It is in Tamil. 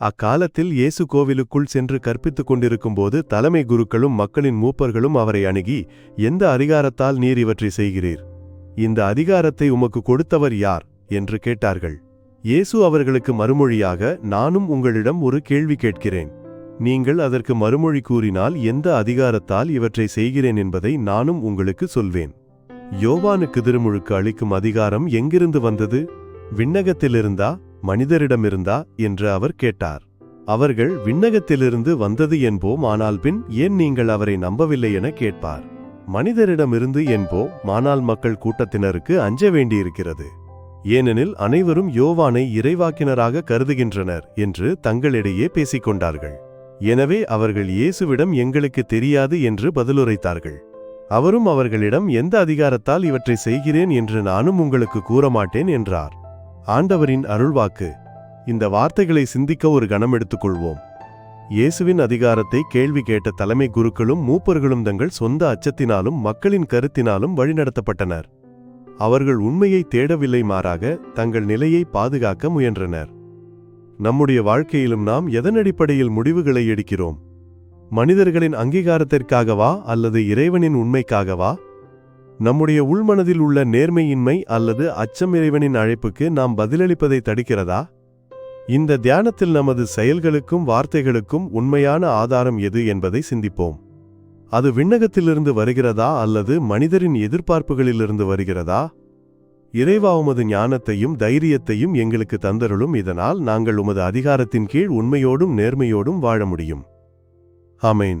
அக்காலத்தில் இயேசு கோவிலுக்குள் சென்று கற்பித்துக் கொண்டிருக்கும்போது தலைமை குருக்களும் மக்களின் மூப்பர்களும் அவரை அணுகி எந்த அதிகாரத்தால் நீர் இவற்றை செய்கிறீர்? இந்த அதிகாரத்தை உமக்கு கொடுத்தவர் யார்? என்று கேட்டார்கள். இயேசு அவர்களுக்கு மறுமொழியாக நானும் உங்களிடம் ஒரு கேள்வி கேட்கிறேன். நீங்கள் அதற்கு மறுமொழி கூறினால் எந்த அதிகாரத்தால் இவற்றை செய்கிறேன் என்பதை நானும் உங்களுக்கு சொல்வேன். யோவானுக்கு திருமுழுக்கு அளிக்கும் அதிகாரம் எங்கிருந்து வந்தது? விண்ணகத்திலிருந்தா? மனிதரிடமிருந்தா என்று அவர் கேட்டார். அவர்கள் விண்ணகத்திலிருந்து வந்தது என்போம் ஆனால் பின் ஏன் நீங்கள் அவரை நம்பவில்லை என கேட்பார். மனிதரிடமிருந்து என்போம் மானால் மக்கள் கூட்டத்தினருக்கு அஞ்ச வேண்டியிருக்கிறது. ஏனெனில் அனைவரும் யோவானை இறைவாக்கினராக கருதுகின்றனர் என்று தங்களிடையே பேசிக்கொண்டார்கள் எனவே அவர்கள் இயேசுவிடம் எங்களுக்கு தெரியாது என்று பதிலுரைத்தார்கள். அவரும் அவர்களிடம் எந்த அதிகாரத்தால் இவற்றை செய்கிறேன் என்று நானும் உங்களுக்கு கூற மாட்டேன் என்றார். ஆண்டவரின் அருள்வாக்கு. இந்த வார்த்தைகளை சிந்திக்க ஒரு கணம் எடுத்துக்கொள்வோம். இயேசுவின் அதிகாரத்தை கேள்வி கேட்ட தலைமை குருக்களும் மூப்பர்களும் தங்கள் சொந்த அச்சத்தினாலும் மக்களின் கருத்தினாலும் வழிநடத்தப்பட்டனர். அவர்கள் உண்மையை தேடவில்லை மாறாக தங்கள் நிலையை பாதுகாக்க முயன்றனர். நம்முடைய வாழ்க்கையிலும் நாம் எதன் அடிப்படையில் முடிவுகளை எடுக்கிறோம்? மனிதர்களின் அங்கீகாரத்திற்காகவா அல்லது இறைவனின் உண்மைக்காகவா? நம்முடைய உள்மனதில் உள்ள நேர்மையின்மை அல்லது அச்சம் இறைவனின் அழைப்புக்கு நாம் பதிலளிப்பதை தடுக்கிறதா? இந்த தியானத்தில் நமது செயல்களுக்கும் வார்த்தைகளுக்கும் உண்மையான ஆதாரம் எது என்பதை சிந்திப்போம். அது விண்ணகத்திலிருந்து வருகிறதா அல்லது மனிதரின் எதிர்பார்ப்புகளிலிருந்து வருகிறதா? இறைவா உமது ஞானத்தையும் தைரியத்தையும் எங்களுக்கு தந்தருளும் இதனால் நாங்கள் உமது அதிகாரத்தின் கீழ் உண்மையோடும் நேர்மையோடும் வாழ முடியும். ஆமேன்.